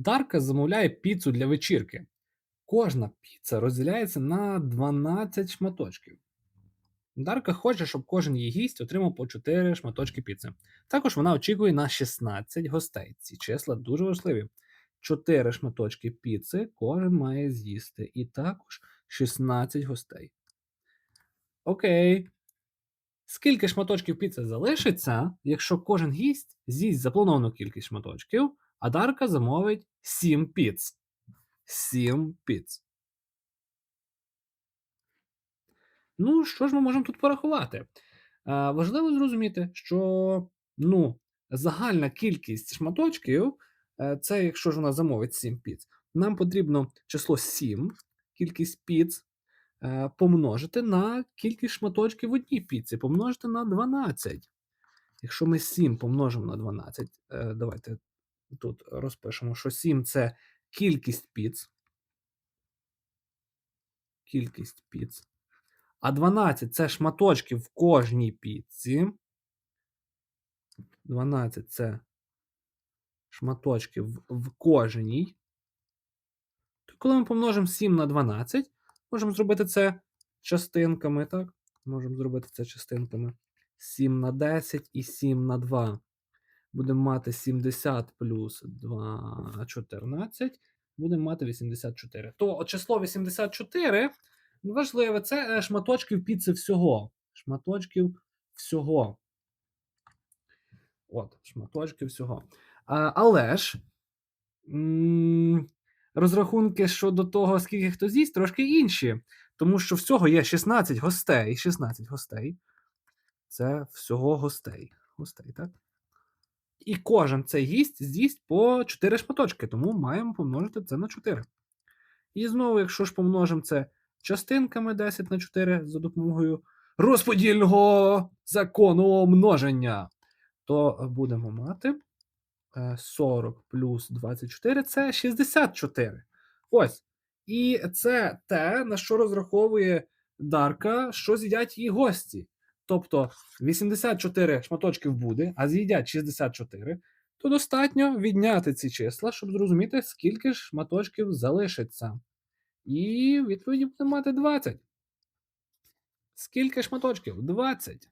Дарка замовляє піцу для вечірки. Кожна піца розділяється на 12 шматочків. Дарка хоче, щоб кожен її гість отримав по 4 шматочки піци. Також вона очікує на 16 гостей. Ці числа дуже важливі. 4 шматочки піци кожен має з'їсти. І також 16 гостей. Окей. Скільки шматочків піци залишиться, якщо кожен гість з'їсть заплановану кількість шматочків, а Дарка замовить 7 піц. 7 піц. Ну, що ж ми можемо тут порахувати? Е, важливо зрозуміти, що ну, загальна кількість шматочків, е, це якщо ж вона замовить 7 піц, нам потрібно число 7, кількість піц, е, помножити на кількість шматочків в одній піці, помножити на 12. Якщо ми 7 помножимо на 12, е, давайте тут розпишемо, що 7 це кількість піц. Кількість піц. А 12 це шматочки в кожній піці. 12 це шматочки в, в кожній. То коли ми помножимо 7 на 12, можемо зробити це частинками, так? Можемо зробити це частинками. 7 на 10 і 7 на 2. Будемо мати 70 плюс 2 14. Будемо мати 84. То число 84 важливе, це е, шматочків піци всього. Шматочків всього. От, шматочки всього. А, але ж розрахунки щодо того, скільки хто з'їсть, трошки інші. Тому що всього є 16 гостей. 16 гостей. Це всього гостей. Гостей, так? І кожен цей гість з'їсть по 4 шматочки, тому маємо помножити це на 4. І знову, якщо ж помножимо це частинками 10 на 4 за допомогою розподільного закону множення, то будемо мати е, 40 плюс 24 це 64. Ось. І це те, на що розраховує Дарка, що з'їдять її гості. Тобто 84 шматочків буде, а з'їдять 64, то достатньо відняти ці числа, щоб зрозуміти, скільки шматочків залишиться. І відповіді будемо мати 20. Скільки шматочків? 20.